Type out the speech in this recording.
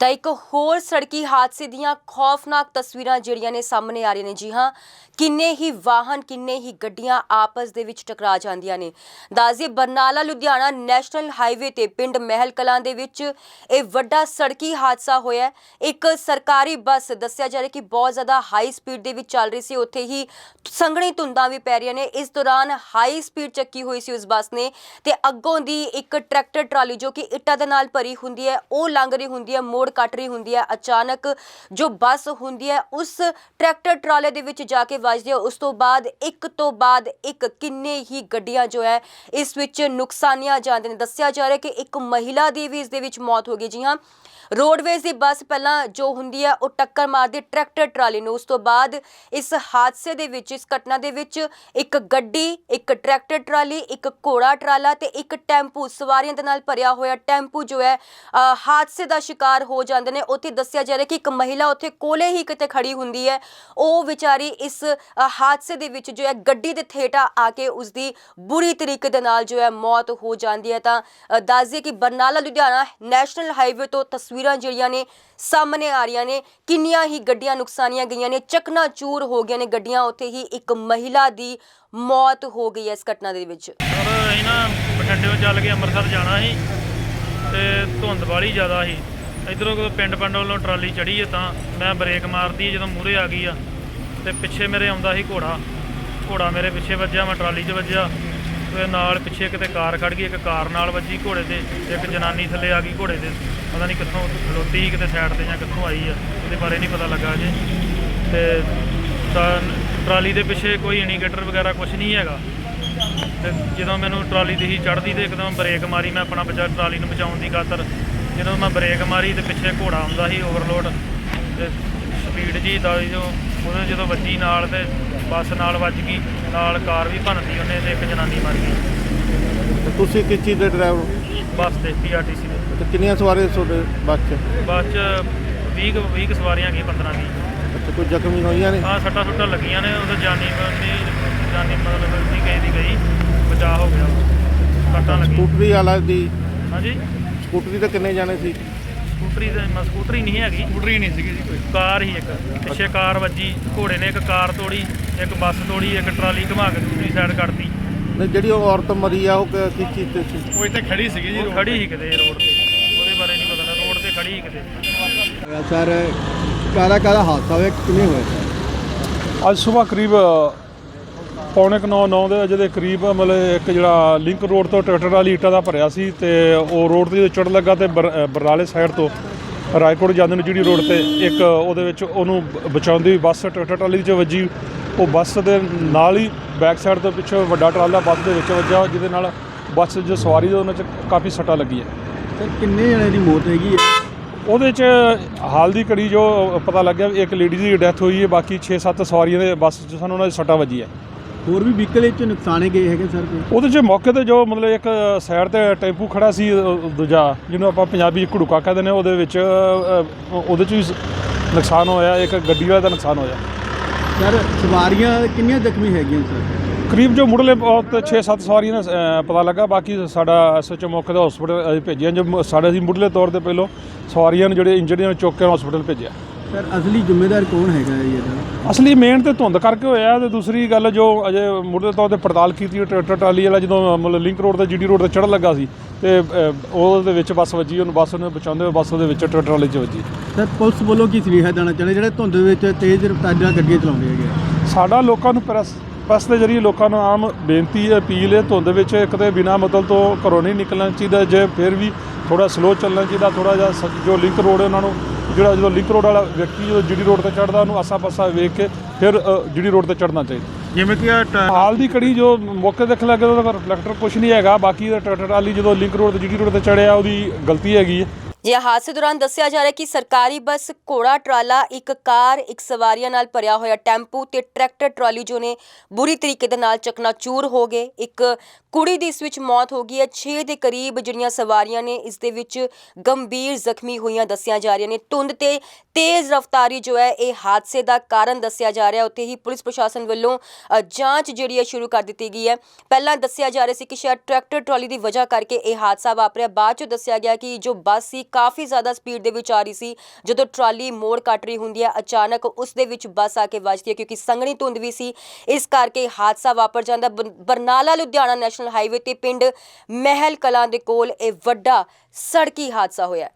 ਤਾਂ ਇੱਕ ਹੋਰ ਸੜਕੀ ਹਾਦਸੇ ਦੀਆਂ ਖੌਫਨਾਕ ਤਸਵੀਰਾਂ ਜਿਹੜੀਆਂ ਨੇ ਸਾਹਮਣੇ ਆ ਰਹੀਆਂ ਨੇ। ਜੀ ਹਾਂ, ਕਿੰਨੇ ਹੀ ਵਾਹਨ, ਕਿੰਨੇ ਹੀ ਗੱਡੀਆਂ ਆਪਸ ਦੇ ਵਿੱਚ ਟਕਰਾ ਜਾਂਦੀਆਂ ਨੇ। ਦਾਜ਼ੀ ਬਰਨਾਲਾ, ਲੁਧਿਆਣਾ ਨੈਸ਼ਨਲ ਹਾਈਵੇ ਤੇ ਪਿੰਡ ਮਹਿਲ ਕਲਾਂ ਦੇ ਵਿੱਚ ਇਹ ਵੱਡਾ ਸੜਕੀ ਹਾਦਸਾ ਹੋਇਆ ਇੱਕ ਸਰਕਾਰੀ ਬੱਸ, ਦੱਸਿਆ ਜਾ ਰਿਹਾ ਕਿ ਬਹੁਤ ਜ਼ਿਆਦਾ ਹਾਈ ਸਪੀਡ ਦੇ ਵਿੱਚ ਚੱਲ ਰਹੀ ਸੀ। ਉੱਥੇ ਹੀ ਸੰਘਣੀ ਧੁੰਦਾਂ ਵੀ ਪੈ ਰਹੀਆਂ ਨੇ। ਇਸ ਦੌਰਾਨ ਹਾਈ ਸਪੀਡ ਚੱਕੀ ਹੋਈ ਸੀ ਉਸ ਬੱਸ ਨੇ ਤੇ ਅੱਗੋਂ ਦੀ ਇੱਕ ਟਰੈਕਟਰ ਟਰਾਲੀ ਜੋ ਕਿ ਇੱਟਾਂ ਦੇ ਨਾਲ ਭਰੀ ਹੁੰਦੀ ਹੈ, ਉਹ ਲੰਘ ਰਹੀ ਹੁੰਦੀ ਹੈ। ਮੋੜ ਕੱਟ ਰਹੀ ਹੁੰਦੀ ਹੈ। ਅਚਾਨਕ ਜੋ ਬੱਸ ਹੁੰਦੀ ਹੈ ਉਸ ਟਰੈਕਟਰ ਟਰਾਲੇ ਦੇ ਵਿੱਚ ਜਾ ਕੇ ਵੱਜਦੀ ਹੈ। ਉਸ ਤੋਂ ਬਾਅਦ ਇੱਕ ਤੋਂ ਬਾਅਦ ਇੱਕ ਕਿੰਨੇ ਹੀ ਗੱਡੀਆਂ ਜੋ ਹੈ ਇਸ ਵਿੱਚ ਨੁਕਸਾਨੀਆਂ ਜਾਂਦੇ ਨੇ। ਦੱਸਿਆ ਜਾ ਰਿਹਾ ਕਿ ਇੱਕ ਮਹਿਲਾ ਦੀ ਵੀ ਇਸ ਦੇ ਵਿੱਚ ਮੌਤ ਹੋ ਗਈ। ਜੀ ਹਾਂ ਰੋਡਵੇਜ਼ ਦੀ ਬੱਸ ਪਹਿਲਾਂ ਜੋ ਹੁੰਦੀ ਹੈ ਉਹ ਟੱਕਰ ਮਾਰਦੀ ਟਰੈਕਟਰ ਟਰਾਲੀ ਨੂੰ। ਉਸ ਤੋਂ ਬਾਅਦ ਇਸ ਹਾਦਸੇ ਦੇ ਵਿੱਚ ਇਸ ਘਟਨਾ ਦੇ ਵਿੱਚ ਇੱਕ ਗੱਡੀ ਇੱਕ ਟਰੈਕਟਰ ਟਰਾਲੀ ਇੱਕ ਘੋੜਾ ਟਰਾਲਾ ਤੇ ਇੱਕ ਟੈਂਪੂ ਸਵਾਰੀਆਂ ਦੇ ਨਾਲ ਭਰਿਆ ਹੋਇਆ ਟੈਂਪੂ ਜੋ ਹੈ ਅ, ਹਾਦਸੇ ਦਾ ਸ਼ਿਕਾਰ ਹੋ ਹੋ ਜਾਂਦੇ ਨੇ। ਉੱਥੇ ਦੱਸਿਆ ਜਾ ਰਿਹਾ ਕਿ ਇੱਕ ਮਹਿਲਾ ਉੱਥੇ ਕੋਲੇ ਹੀ ਕਿਤੇ ਖੜੀ ਹੁੰਦੀ ਹੈ। ਉਹ ਵਿਚਾਰੀ ਇਸ ਹਾਦਸੇ ਦੇ ਵਿੱਚ ਜੋ ਹੈ ਗੱਡੀ ਦੇ ਥੇਟਾ ਆ ਕੇ ਉਸ ਦੀ ਬੁਰੀ ਤਰੀਕੇ ਦੇ ਨਾਲ ਜੋ ਹੈ ਮੌਤ ਹੋ ਜਾਂਦੀ ਹੈ। ਤਾਂ ਦੱਸ ਦਈਏ ਕਿ ਬਰਨਾਲਾ, ਲੁਧਿਆਣਾ ਨੈਸ਼ਨਲ ਹਾਈਵੇ ਤੋਂ ਤਸਵੀਰਾਂ ਜਿਹੜੀਆਂ ਨੇ ਸਾਹਮਣੇ ਆ ਰਹੀਆਂ ਨੇ। ਕਿੰਨੀਆਂ ਹੀ ਗੱਡੀਆਂ ਨੁਕਸਾਨੀਆਂ ਗਈਆਂ ਨੇ। ਚਕਨਾ ਚੂਰ ਹੋ ਗਈਆਂ ਨੇ ਗੱਡੀਆਂ। ਉੱਥੇ ਹੀ ਇੱਕ ਮਹਿਲਾ ਦੀ ਮੌਤ ਹੋ ਗਈ ਹੈ ਇਸ ਘਟਨਾ ਦੇ ਵਿੱਚ। ਸਰ ਅਸੀਂ ਨਾ ਬਠਿੰਡੇ ਚੱਲ ਕੇ ਅੰਮ੍ਰਿਤਸਰ ਜਾਣਾ ਸੀ ਤੇ ਧੁੰਦ ਵਾਲੀ ਜ਼ਿਆਦਾ ਸੀ। ਇਧਰੋਂ ਕੋਈ ਪਿੰਡ ਪਿੰਡ ਵੱਲੋਂ ਟਰਾਲੀ ਚੜੀ ਹੈ ਤਾਂ ਮੈਂ ਬ੍ਰੇਕ ਮਾਰਦੀ ਜਦੋਂ ਮੂਹਰੇ ਆ ਗਈ ਆ। ਤੇ ਪਿੱਛੇ ਮੇਰੇ ਆਉਂਦਾ ਸੀ ਘੋੜਾ। ਘੋੜਾ ਮੇਰੇ ਪਿੱਛੇ ਵੱਜਿਆ, ਮੈਂ ਟਰਾਲੀ 'ਚ ਵੱਜਿਆ। ਤੇ ਨਾਲ ਪਿੱਛੇ ਕਿਤੇ ਕਾਰ ਖੜ ਗਈ, ਇੱਕ ਕਾਰ ਨਾਲ ਵੱਜੀ ਘੋੜੇ ਤੇ। ਇੱਕ ਜਨਾਨੀ ਥੱਲੇ ਆ ਗਈ ਘੋੜੇ ਤੇ। ਪਤਾ ਨਹੀਂ ਕਿੱਥੋਂ ਖਲੋਤੀ ਕਿਤੇ ਸਾਈਡ ਤੇ ਜਾਂ ਕਿੱਥੋਂ ਆਈ ਆ। ਉਹਦੇ ਬਾਰੇ ਨਹੀਂ ਪਤਾ ਲੱਗਾ ਜੇ ਤੇ ਟਰਾਲੀ ਦੇ ਪਿੱਛੇ ਕੋਈ ਇੰਡੀਕੇਟਰ ਵਗੈਰਾ ਕੁਝ ਨਹੀਂ ਹੈਗਾ। ਤੇ ਜਦੋਂ ਮੈਨੂੰ ਟਰਾਲੀ ਦੀ ਹੀ ਚੜਦੀ ਤੇ ਇੱਕਦਮ ਬ੍ਰੇਕ ਮਾਰੀ, ਮੈਂ ਆਪਣਾ ਬਚਾ, ਟਰਾਲੀ ਨੂੰ ਬਚਾਉਣ ਦੀ ਖਾਤਰ ਜਦੋਂ ਮੈਂ ਬ੍ਰੇਕ ਮਾਰੀ ਤੇ ਪਿੱਛੇ ਘੋੜਾ ਆਉਂਦਾ ਸੀ ਓਵਰਲੋਡ ਤੇ ਸਪੀਡ ਜੀ ਦਾ ਜੋ ਉਹਨੇ ਜਦੋਂ ਵੱਜੀ ਨਾਲ ਤੇ ਬੱਸ ਨਾਲ ਵੱਜ ਗਈ ਨਾਲ ਕਾਰ ਵੀ ਭੰਨਤੀ ਉਹਨੇ ਤੇ ਇੱਕ ਜਨਾਨੀ ਮਰ ਗਈ। ਤੇ ਤੁਸੀਂ ਕਿਸ ਚੀਜ਼ ਦੇ ਡਰਾਈਵਰ ਬੱਸ ਤੇ ਪੀਆਰਟੀਸੀ ਦੇ। ਤੇ ਕਿੰਨੀਆਂ ਸਵਾਰੀਆਂ ਤੁਹਾਡੇ ਬੱਸ 'ਚ? ਬੱਸ 'ਚ 20 ਕੁ- 20 ਕੁ ਸਵਾਰੀਆਂ ਗਈਆਂ 15 20 ਅੱਛਾ ਕੋਈ ਜ਼ਖਮੀ ਹੋਈਆਂ ਨੇ? ਹਾਂ ਸੱਟਾਂ ਸੁੱਟਾਂ ਲੱਗੀਆਂ ਨੇ ਉਹਦਾ ਜਾਨੀ ਦੀ ਜਾਨੀ ਮਤਲਬ ਨਹੀਂ ਗਈ ਦੀ ਗਈ ਬਚਾਅ ਹੋ ਗਿਆ। ਸੱਟਾਂ ਲੱਗੀਆਂ। ਸਕੂਟਰੀ ਵਾਲਾ ਦੀ ਹਾਂਜੀ। ਸਕੂਟਰੀ ਤੇ ਕਿੰਨੇ ਜਾਣੇ ਸੀ? ਸਕੂਟਰੀ ਤੇ ਮ- ਸਕੂਟਰੀ ਨਹੀਂ ਹੈਗੀ। ਸਕੂਟਰੀ ਨਹੀਂ ਸੀਗੀ ਜੀ ਕੋਈ। ਕਾਰ ਹੀ ਇੱਕ। ਪਿੱਛੇ ਕਾਰ ਵੱਜੀ ਘੋੜੇ ਨੇ ਇੱਕ ਕਾਰ ਤੋੜੀ ਇੱਕ ਬੱਸ ਤੋੜੀ ਇੱਕ ਟਰਾਲੀ ਘੁਮਾ ਕੇ ਦੂਸਰੀ ਸਾਈਡ ਕੱਢਤੀ। ਨਹੀਂ ਜਿਹੜੀ ਉਹ ਔਰਤ ਮਰੀ ਆ ਉਹ ਕ- ਕਿਸ ਚੀਜ਼ ਤੇ ਸੀ? ਉਹ ਇੱਥੇ ਖੜੀ ਸੀਗੀ ਜੀ ਖੜੀ ਸੀ ਕਿਤੇ ਰੋਡ ਤੇ। ਉਹਦੇ ਬਾਰੇ ਨਹੀਂ ਪਤਾ ਰੋਡ ਤੇ ਖੜੀ ਕਿਤੇ। ਸਰ ਕਾਹਦਾ ਕਾਹਦਾ ਹਾਦਸਾ ਹੋਇਆ? ਕਿਵੇਂ ਹੋਇਆ? ਸਰ ਅੱਜ ਸਵੇਰ ਕਰੀਬ ਪੌਣੇ ਕੁ ਨੌ ਨੌ ਦੇ ਵਜੇ ਦੇ ਕਰੀਬ ਮਤਲਬ ਇੱਕ ਜਿਹੜਾ ਲਿੰਕ ਰੋਡ ਤੋਂ ਟਰੈਕਟਰ ਵਾਲੀ ਇੱਟਾਂ ਦਾ ਭਰਿਆ ਸੀ ਤੇ ਉਹ ਰੋਡ ਤੇ ਚੜ ਲੱਗਾ ਤੇ ਬਰਨਾਲੇ ਸਾਈਡ ਤੋਂ ਰਾਏਕੋਟ ਜਾਂਦੇ ਨੂੰ ਜਿਹੜੀ ਰੋਡ ਤੇ ਇੱਕ ਉਹਦੇ ਵਿੱਚ ਉਹਨੂੰ ਬਚਾਉਂਦੀ ਹੋਈ ਬੱਸ ਟਰੈਕਟਰ ਟਰਾਲੀ 'ਚ ਵੱਜੀ। ਉਹ ਬੱਸ ਦੇ ਨਾਲ ਹੀ ਬੈਕ ਸਾਈਡ ਤੋਂ ਪਿੱਛੋਂ ਵੱਡਾ ਟਰਾਲਾ ਬੱਸ ਦੇ ਵਿੱਚ ਵੱਜਾ ਜਿਹਦੇ ਨਾਲ ਬੱਸ ਜੋ ਸਵਾਰੀ ਦੇ ਉਹਨਾਂ 'ਚ ਕਾਫੀ ਸੱਟਾਂ ਲੱਗੀਆਂ। ਸਰ ਕਿੰਨੇ ਜਣੇ ਦੀ ਮੌਤ ਹੈਗੀ ਹੈ? ਉਹਦੇ 'ਚ ਹਾਲ ਦੀ ਘੜੀ ਜੋ ਪਤਾ ਲੱਗਿਆ ਇੱਕ ਲੇਡੀ ਦੀ ਡੈਥ ਹੋਈ ਹੈ ਬਾਕੀ 6-7 ਸਵਾਰੀਆਂ ਦੇ ਬੱਸ 'ਚ ਸਾਨੂੰ ਉਹਨਾਂ ਦੀ ਸੱਟਾਂ ਵੱਜੀਆਂ। ਹੋਰ ਵੀ ਵਹੀਕਲ ਵਿੱਚ ਨੁਕਸਾਨੇ ਗਏ ਹੈਗੇ ਸਰ ਕੋਈ? ਉਹਦੇ 'ਚ ਮੌਕੇ ਤੇ ਜੋ ਮਤਲਬ ਇੱਕ ਸਾਈਡ ਤੇ ਟੈਂਪੂ ਖੜਾ ਸੀ ਅ, ਦੂਜਾ ਜਿਹਨੂੰ ਆਪਾਂ ਪੰਜਾਬੀ 'ਚ ਘੜੂਕਾ ਕਹਿੰਦੇ ਨੇ ਉਹਦੇ ਵਿੱਚ ਅ, ਅ, ਉਹਦੇ 'ਚ ਵੀ ਸ- ਨੁਕਸਾਨ ਹੋਇਆ ਇੱਕ ਗੱਡੀ ਵਾਲੇ ਦਾ ਨੁਕਸਾਨ ਹੋਇਆ। ਸਰ ਸਵਾਰੀਆਂ ਕਿੰਨੀਆਂ ਜ਼ਖਮੀ ਹੈਗੀਆਂ ਸਰ? ਕਰੀਬ ਜੋ ਮੁੱਢਲੇ ਬਹੁਤ 6-7 ਸਵਾਰੀਆਂ ਦਾ ਅ, ਪਤਾ ਲੱਗਾ ਬਾਕੀ ਸਾਡਾ ਐਸਐਚਓ ਮੌਕੇ ਤੇ ਹਸਪੀਟਲ ਭੇਜਿਆ ਜੋ ਮ- ਸਾਡੇ ਅਸੀਂ ਮੁੱਢਲੇ ਤੌਰ ਤੇ ਪਹਿਲੋਂ ਸਵਾਰੀਆਂ ਨੂੰ ਜਿਹੜੇ ਇੰਜਰਡ ਨੇ ਚੁੱਕ ਕੇ ਹਸਪੀਟਲ ਭੇਜਿਆ। ਸਰ ਅਸਲੀ ਜ਼ਿੰਮੇਦਾਰ ਕੌਣ ਹੈਗਾ ਇਹਦਾ? ਅਸਲੀ ਮੇਨ ਤੇ ਧੁੰਦ ਕਰਕੇ ਹੋਇਆ ਤੇ ਦੂਸਰੀ ਗੱਲ ਜੋ ਅਜੇ ਮੁੱਢਲੇ ਤੌਰ ਤੇ ਪੜਤਾਲ ਕੀਤੀ ਟਰੈਕਟਰ ਟਰਾਲੀ ਵਾਲਾ ਜਦੋਂ ਮਤਲਬ ਲਿੰਕ ਰੋਡ ਤੇ ਜੀਡੀ ਰੋਡ ਤੇ ਚੜ੍ਹਨ ਲੱਗਾ ਸੀ ਤੇ ਉਹਦੇ ਵਿੱਚ ਬੱਸ ਵੱਜੀ ਉਹਨੂੰ ਬੱਸ ਨੂੰ ਬਚਾਉਂਦੇ ਹੋਏ ਬੱਸ ਉਹਦੇ ਵਿੱਚ ਟਰੈਕਟਰ ਟਰਾਲੀ 'ਚ ਵੱਜੀ। ਸਰ ਪੁਲਿਸ ਵੱਲੋਂ ਕੀ ਸੁਨੇਹਾ ਦੇਣਾ ਚਾਹੁੰਦੇ? ਜਿਹੜੇ ਧੁੰਦ ਵਿੱਚ ਤੇਜ਼ ਰਫ਼ਤਾਰ ਨਾਲ ਗੱਡੀਆਂ ਚਲਾਉਂਦੇ ਹੈਗੇ ਸਾਡਾ ਲੋਕਾਂ ਨੂੰ ਪ੍ਰੈਸ ਪ੍ਰੈਸ ਦੇ ਜਰੀਏ ਲੋਕਾਂ ਨੂੰ ਆਮ ਬੇਨਤੀ ਹੈ ਅਪੀਲ ਹੈ ਧੁੰਦ ਵਿੱਚ ਕਿਤੇ ਬਿਨਾ ਮਤਲਬ ਤੋਂ ਘਰੋਂ ਨਹੀਂ ਨਿਕਲਣਾ ਚਾਹੀਦਾ ਜੇ ਫਿਰ ਵੀ ਥੋੜਾ ਸਲੋ ਚੱਲਣਾ ਚਾਹੀਦਾ ਥੋੜਾ ਜਿਹਾ ਸ- ਜੋ ਲਿੰਕ ਰੋਡ ਹੈ ਉਹਨਾਂ ਨੂੰ ਜਿਹੜਾ ਜਦੋਂ ਲਿੰਕ ਰੋਡ ਵਾਲਾ ਵਿਅਕਤੀ ਜਦੋਂ ਜੀਡੀ ਰੋਡ ਤੇ ਚੜਦਾ ਉਹਨੂੰ ਆਸਾ-ਪਾਸਾ ਵੇਖ ਕੇ ਫਿਰ ਜੀਡੀ ਰੋਡ ਤੇ ਚੜਨਾ ਚਾਹੀਦਾ। ਜਿਵੇਂ ਕਿ ਹਾਲ ਦੀ ਕੜੀ ਜੋ ਮੌਕੇ ਦੇਖ ਲੱਗੇ ਉਹਦਾ ਰਿਫਲੈਕਟਰ ਕੁਝ ਨਹੀਂ ਹੈਗਾ ਬਾਕੀ ਦਾ ਟਰੈਕਟਰ ਵਾਲੀ ਜਦੋਂ ਲਿੰਕ ਰੋਡ ਤੇ ਜੀਡੀ ਰੋਡ ਤੇ ਚੜਿਆ ਉਹਦੀ ਗਲਤੀ ਹੈਗੀ ਹੈ। ਜੀ ਹਾਦਸੇ ਦੌਰਾਨ ਦੱਸਿਆ ਜਾ ਰਿਹਾ ਕਿ ਸਰਕਾਰੀ ਬੱਸ, ਘੋੜਾ, ਟਰਾਲਾ, ਇੱਕ ਕਾਰ, ਇੱਕ ਸਵਾਰੀਆਂ ਨਾਲ ਭਰਿਆ ਹੋਇਆ ਟੈਂਪੂ ਤੇ ਟਰੈਕਟਰ ਟਰਾਲੀ ਜੋ ਨੇ ਬੁਰੀ ਤਰੀਕੇ ਦੇ ਨਾਲ ਚਕਨਾਚੂਰ ਹੋ ਗਏ। ਇੱਕ ਕੁੜੀ ਦੀ ਇਸ ਵਿੱਚ ਮੌਤ ਹੋ ਗਈ ਹੈ। 6 ਦੇ ਕਰੀਬ ਜਿਹੜੀਆਂ ਸਵਾਰੀਆਂ ਨੇ, ਇਸ ਦੇ ਵਿੱਚ ਗੰਭੀਰ ਜ਼ਖਮੀ ਹੋਈਆਂ ਦੱਸੀਆਂ ਜਾ ਰਹੀਆਂ ਨੇ। ਧੁੰਦ ਤੇ ਤੇਜ਼ ਰਫ਼ਤਾਰੀ ਜੋ ਹੈ, ਇਹ ਹਾਦਸੇ ਦਾ ਕਾਰਨ ਦੱਸਿਆ ਜਾ ਰਿਹਾ। ਉੱਥੇ ਹੀ ਪੁਲਿਸ ਪ੍ਰਸ਼ਾਸਨ ਵੱਲੋਂ ਜਾਂਚ ਜਿਹੜੀ ਹੈ ਸ਼ੁਰੂ ਕਰ ਦਿੱਤੀ ਗਈ ਹੈ। ਪਹਿਲਾਂ ਦੱਸਿਆ ਜਾ ਰਿਹਾ ਸੀ ਕਿ ਸ਼ਾਇਦ ਟਰੈਕਟਰ ਟਰਾਲੀ ਦੀ ਵਜ੍ਹਾ ਕਰਕੇ ਇਹ ਹਾਦਸਾ ਵਾਪਰਿਆ। ਬਾਅਦ ਚ ਦੱਸਿਆ ਗਿਆ ਕਿ ਜੋ ਬੱਸ ਸੀ ਕਾਫੀ ਜ਼ਿਆਦਾ ਸਪੀਡ ਦੇ ਵਿੱਚ ਆ ਰਹੀ ਸੀ। ਜਦੋਂ ਟਰਾਲੀ ਮੋੜ ਕੱਟ ਰਹੀ ਹੁੰਦੀ ਹੈ, ਅਚਾਨਕ ਉਸ ਦੇ ਵਿੱਚ ਬੱਸ ਆ ਕੇ ਵੱਜਦੀ ਹੈ ਕਿਉਂਕਿ ਸੰਘਣੀ ਧੁੰਦ ਵੀ ਸੀ। ਇਸ ਕਰਕੇ ਹਾਦਸਾ ਵਾਪਰ ਜਾਂਦਾ। ਬਰਨਾਲਾ, ਲੁਧਿਆਣਾ ਨੈਸ਼ਨਲ ਹਾਈਵੇ ਤੇ ਪਿੰਡ ਮਹਿਲ ਕਲਾਂ ਦੇ ਕੋਲ ਇਹ ਵੱਡਾ ਸੜਕੀ ਹਾਦਸਾ ਹੋਇਆ।